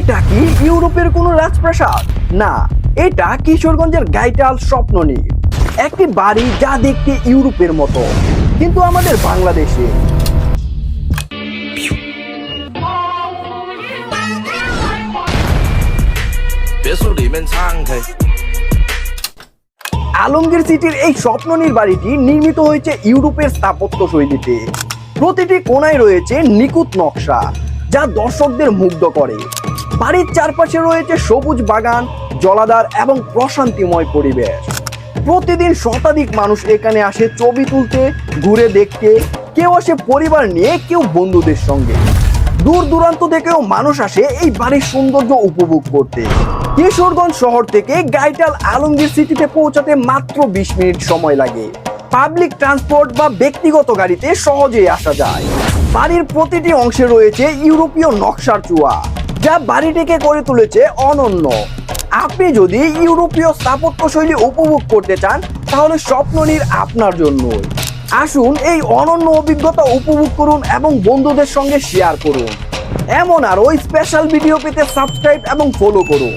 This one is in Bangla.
এটা কি ইউরোপের কোন রাজপ্রাসাদ? না, এটা কিশোরগঞ্জের গাইটাল স্বপ্ননী একটি বাড়ি যা দেখতে ইউরোপের মতো। কিন্তু আমাদের বাংলাদেশে। আলমগীর সিটির এই স্বপ্ননীর বাড়িটি নির্মিত হয়েছে ইউরোপের স্থাপত্য শৈলীতে। প্রতিটি কোনায় রয়েছে নিকুত নকশা, যা দর্শকদের মুগ্ধ করে। বাড়ির চারপাশে রয়েছে সবুজ বাগান, জলাধার এবং প্রশান্তিময় পরিবেশ। প্রতিদিন শতাধিক মানুষ এখানে আসে ছবি তুলতে, ঘুরে দেখতে। কেউ আসে পরিবার নিয়ে, কেউ বন্ধুদের সঙ্গে। দূর দূরান্ত থেকেও মানুষ আসে এই বাড়ির সৌন্দর্য উপভোগ করতে। কিশোরগঞ্জ শহর থেকে গাইটাল আলমগীর সিটিতে পৌঁছাতে মাত্র বিশ মিনিট সময় লাগে। পাবলিক ট্রান্সপোর্ট বা ব্যক্তিগত গাড়িতে সহজেই আসা যায়। বাড়ির প্রতিটি অংশে রয়েছে ইউরোপীয় নকশার চুয়া যা বাড়িটিকে করে তুলেছে অনন্য। আপনি যদি ইউরোপীয় স্থাপত্য শৈলী উপভোগ করতে চান, তাহলে স্বপ্ননীর আপনার জন্য আসুন এই অনন্য অভিজ্ঞতা উপভোগ করুন এবং বন্ধুদের সঙ্গে শেয়ার করুন। এমন আরও স্পেশাল ভিডিও পেতে সাবস্ক্রাইব এবং ফলো করুন।